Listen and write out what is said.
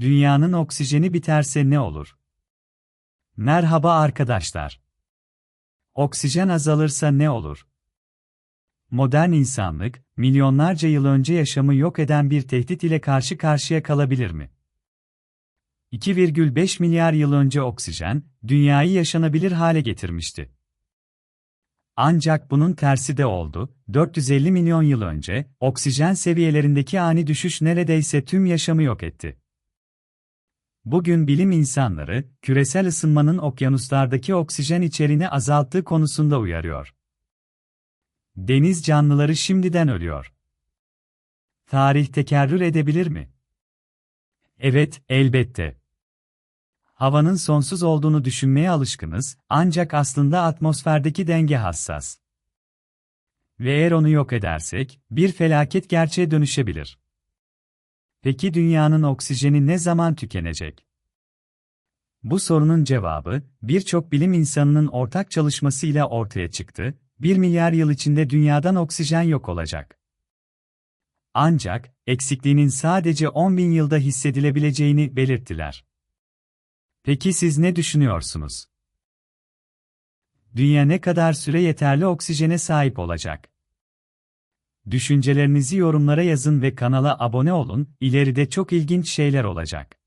Dünyanın oksijeni biterse ne olur? Merhaba arkadaşlar. Oksijen azalırsa ne olur? Modern insanlık, milyonlarca yıl önce yaşamı yok eden bir tehdit ile karşı karşıya kalabilir mi? 2,5 milyar yıl önce oksijen, dünyayı yaşanabilir hale getirmişti. Ancak bunun tersi de oldu. 450 milyon yıl önce, oksijen seviyelerindeki ani düşüş neredeyse tüm yaşamı yok etti. Bugün bilim insanları, küresel ısınmanın okyanuslardaki oksijen içeriğini azalttığı konusunda uyarıyor. Deniz canlıları şimdiden ölüyor. Tarih tekerrür edebilir mi? Evet, elbette. Havanın sonsuz olduğunu düşünmeye alışkınız, ancak aslında atmosferdeki denge hassas. Ve eğer onu yok edersek, bir felaket gerçeğe dönüşebilir. Peki dünyanın oksijeni ne zaman tükenecek? Bu sorunun cevabı, birçok bilim insanının ortak çalışmasıyla ortaya çıktı, 1 milyar yıl içinde dünyadan oksijen yok olacak. Ancak, eksikliğinin sadece 10 bin yılda hissedilebileceğini belirttiler. Peki siz ne düşünüyorsunuz? Dünya ne kadar süre yeterli oksijene sahip olacak? Düşüncelerinizi yorumlara yazın ve kanala abone olun, ileride çok ilginç şeyler olacak.